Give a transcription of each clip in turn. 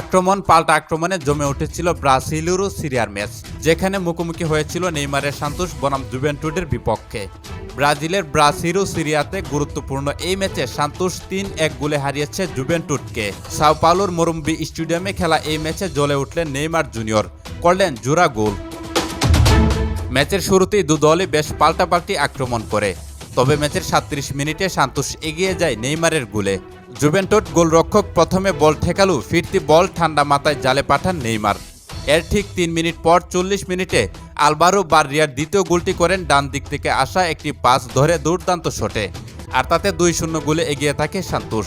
আক্রমণ, পাল্টা আক্রমণে জমে উঠেছিল ব্রাজিলের ও সিরিয়ার ম্যাচ, যেখানে মুখোমুখি হয়েছিল নেইমারের সান্তোষ, বনাম জুভেন্টুডের বিপক্ষে। ব্রাজিলের ব্রাজিল ও সিরিয়াতে গুরুত্বপূর্ণ এই ম্যাচে সান্তোষ তিন এক গোলে হারিয়েছে জুভেন্টুডকে। সাও পালোর মরুম্বি স্টেডিয়ামে খেলা এই ম্যাচে জ্বলে উঠলেন নেইমার জুনিয়র, করলেন জোড়া গোল। ম্যাচের শুরুতেই দু দলই বেশ পাল্টাপাল্টি আক্রমণ করে। তবে ম্যাচের সাত্রিশ মিনিটে সান্তোষ এগিয়ে যায় নেইমারের গোলে। জুভেন্টোট গোলরক্ষক প্রথমে বল ঠেকালু, ফিরতি বল ঠান্ডা মাথায় জালে পাঠান নেইমার। এর ঠিক তিন মিনিট পর চল্লিশ মিনিটে আলবারো বার্রিয়ার দ্বিতীয় গোলটি করেন ডান দিক থেকে আসা একটি পাস ধরে দুর্দান্ত শটে, আর তাতে দুই শূন্য গোলে এগিয়ে থাকে সান্তোষ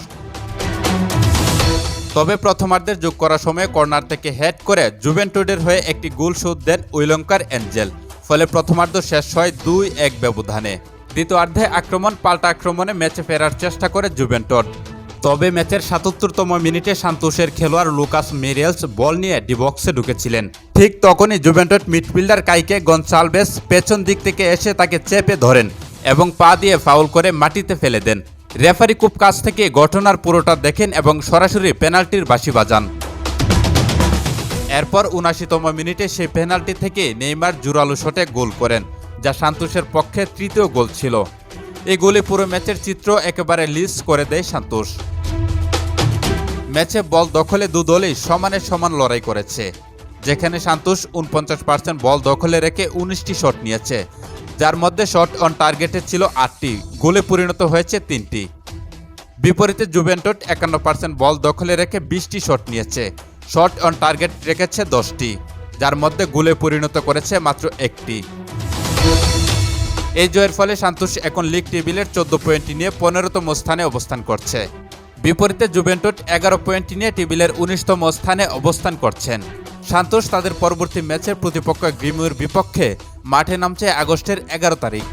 তবে প্রথমার্ধের যোগ করার সময় কর্নার থেকে হেড করে জুভেন্টুডের হয়ে একটি গোল শোধ দেন উইলঙ্কার অ্যাঞ্জেল ফলে প্রথমার্ধ শেষ হয় দুই এক ব্যবধানে। দ্বিতীয়ার্ধে আক্রমণ, পাল্টা আক্রমণে ম্যাচে ফেরার চেষ্টা করে জুভেন্টড তবে ম্যাচের সাতাত্তরতম মিনিটে সান্তোষের খেলোয়াড় লুকাস মেরিয়েলস বল নিয়ে ডিবক্সে ঢুকেছিলেন। ঠিক তখনই জুভেন্টড মিডফিল্ডার কাইকে গনসালভেস পেছন দিক থেকে এসে তাকে চেপে ধরেন এবং পা দিয়ে ফাউল করে মাটিতে ফেলে দেন। রেফারি খুব কাছ থেকে ঘটনার পুরোটা দেখেন এবং সরাসরি পেনাল্টির বাঁশি বাজান। এরপর উনাশিতম মিনিটে সেই পেনাল্টি থেকে নেইমার জোরালো শটে গোল করেন। যা সান্তোষের পক্ষে তৃতীয় গোল ছিল। এই গোলে পুরো ম্যাচের চিত্র একেবারে লিস করে দেয় সান্তোষ ম্যাচে বল দখলে দু দলই সমানে সমান লড়াই করেছে। যেখানে সান্তোষ উনপঞ্চাশ পার্সেন্ট বল দখলে রেখে উনিশটি শট নিয়েছে। যার মধ্যে শট অন টার্গেটে ছিল আটটি, গোলে পরিণত হয়েছে তিনটি। বিপরীতে জুভেন্টট একান্ন পার্সেন্ট বল দখলে রেখে বিশটি শট নিয়েছে। শট অন টার্গেট রেখেছে দশটি, যার মধ্যে গোলে পরিণত করেছে মাত্র একটি। এই জয়ের ফলে সান্তোষ এখন লিগ টেবিলের চোদ্দ পয়েন্ট নিয়ে পনেরোতম স্থানে অবস্থান করছে। বিপরীতে জুভেন্টুট এগারো পয়েন্ট নিয়ে টেবিলের উনিশতম স্থানে অবস্থান করছেন। সান্তোষ তাদের পরবর্তী ম্যাচের প্রতিপক্ষ গ্রিমিউর বিপক্ষে মাঠে নামছে আগস্টের এগারো তারিখ।